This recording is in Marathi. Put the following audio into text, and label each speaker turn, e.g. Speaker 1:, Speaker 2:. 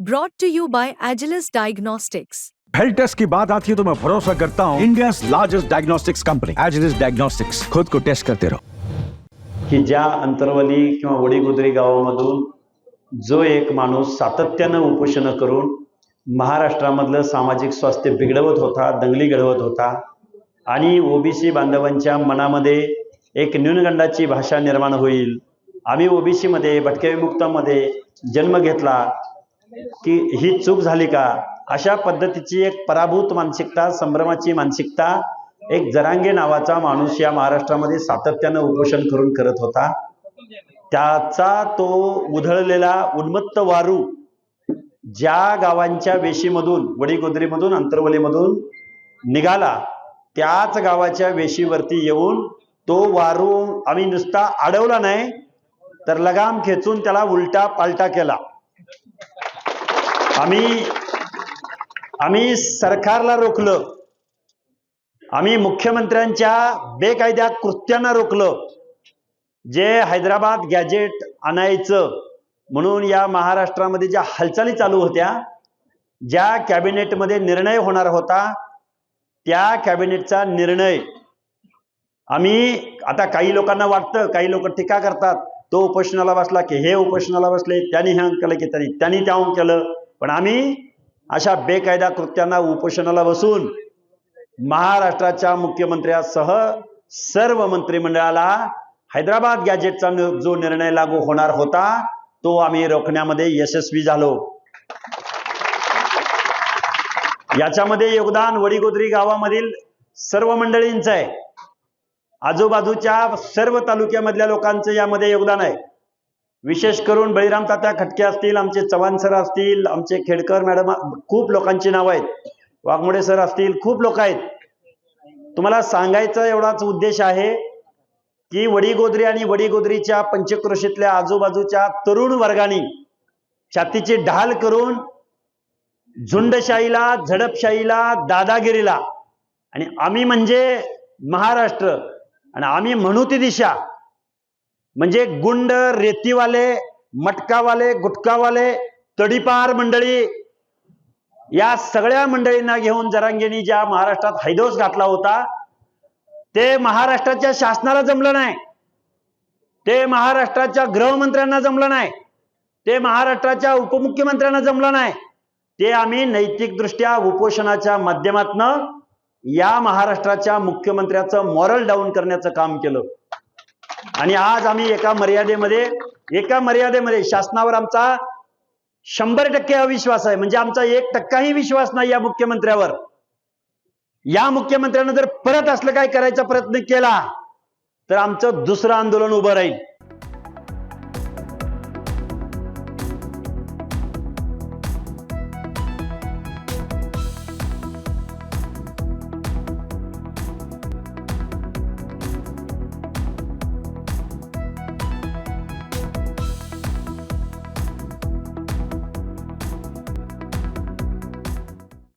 Speaker 1: Brought to you by Agilus Diagnostics.
Speaker 2: Health test की बात आती है तो मैं भरोसा करता हूँ India largest diagnostics company Agilus diagnostics खुद को टेस्ट करते रहो
Speaker 3: की ज्या अंतरवली किंवा वडीगोदरी गावामधून जो एक माणूस सातत्यानं उपोषणं करून महाराष्ट्रामधलं सामाजिक स्वास्थ्य बिघडवत होता दंगली घडवत होता आणि ओबीसी बांधवांच्या मनामध्ये एक न्यूनगंडाची भाषा निर्माण होईल आम्ही ओबीसीमध्ये भटक्या विमुक्तामध्ये जन्म घेतला की ही चूक झाली का? अशा पद्धतीची एक पराभूत मानसिकता संभ्रमाची मानसिकता एक जरांगे नावाचा माणूस या महाराष्ट्रामध्ये सातत्यानं उपोषण करून करत होता. त्याचा तो उधळलेला उन्मत्त वारू ज्या गावांच्या वेशीमधून वडीगोदरीमधून अंतरवलीमधून निघाला त्याच गावाच्या वेशीवरती येऊन तो वारू आम्ही नुसता अडवला नाही तर लगाम खेचून त्याला उलटा पालटा केला. आम्ही आम्ही सरकारला रोखलं. आम्ही मुख्यमंत्र्यांच्या बेकायद्या कृत्यांना रोखलं. जे हैदराबाद गॅजेट आणायचं म्हणून या महाराष्ट्रामध्ये ज्या हालचाली चालू होत्या ज्या कॅबिनेटमध्ये निर्णय होणार होता त्या कॅबिनेटचा निर्णय आम्ही आता काही लोकांना वाटतं काही लोक टीका करतात तो उपोषणाला बसला की हे उपोषणाला बसले त्यांनी हे अंक केलं की त्यांनी त्यांनी त्या अंक केलं. पण आम्ही अशा बेकायदा कृत्यांना उपोषणाला बसून महाराष्ट्राच्या मुख्यमंत्र्यासह सर्व मंत्रिमंडळाला हैदराबाद गॅजेटचा जो निर्णय लागू होणार होता तो आम्ही रोखण्यामध्ये यशस्वी झालो. याच्यामध्ये योगदान वडीगोदरी गावामधील सर्व मंडळींचं आहे. आजूबाजूच्या सर्व तालुक्यामधल्या लोकांचं यामध्ये योगदान आहे. विशेष करून बळीराम तात्या खटके असतील आमचे चव्हाण सर असतील आमचे खेडकर मॅडम खूप लोकांची नावं आहेत. वाघमोडे सर असतील खूप लोक आहेत. तुम्हाला सांगायचा एवढाच उद्देश आहे की वडीगोदरी आणि वडीगोदरीच्या पंचक्रोशीतल्या आजूबाजूच्या तरुण वर्गाने छातीची ढाल करून झुंडशाहीला झडपशाहीला दादागिरीला आणि आम्ही म्हणजे महाराष्ट्र आणि आम्ही म्हणू ती दिशा. म्हणजे गुंड रेतीवाले मटकावाले गुटकावाले तडीपार मंडळी या सगळ्या मंडळींना घेऊन जरांगेनी ज्या महाराष्ट्रात हैदोस घातला होता ते महाराष्ट्राच्या शासनाला जमलं नाही. ते महाराष्ट्राच्या गृहमंत्र्यांना जमलं नाही. ते महाराष्ट्राच्या उपमुख्यमंत्र्यांना जमलं नाही. ते आम्ही नैतिकदृष्ट्या उपोषणाच्या माध्यमातनं या महाराष्ट्राच्या मुख्यमंत्र्याचं मॉरल डाऊन करण्याचं काम केलं. आणि आज आम्ही एका मर्यादेमध्ये एका मर्यादेमध्ये शासनावर आमचा शंभर टक्के अविश्वास आहे. म्हणजे आमचा एक टक्काही विश्वास नाही या मुख्यमंत्र्यावर. या मुख्यमंत्र्यानं जर परत असलं काय करायचा प्रयत्न केला तर आमचं दुसरं आंदोलन उभं राहील.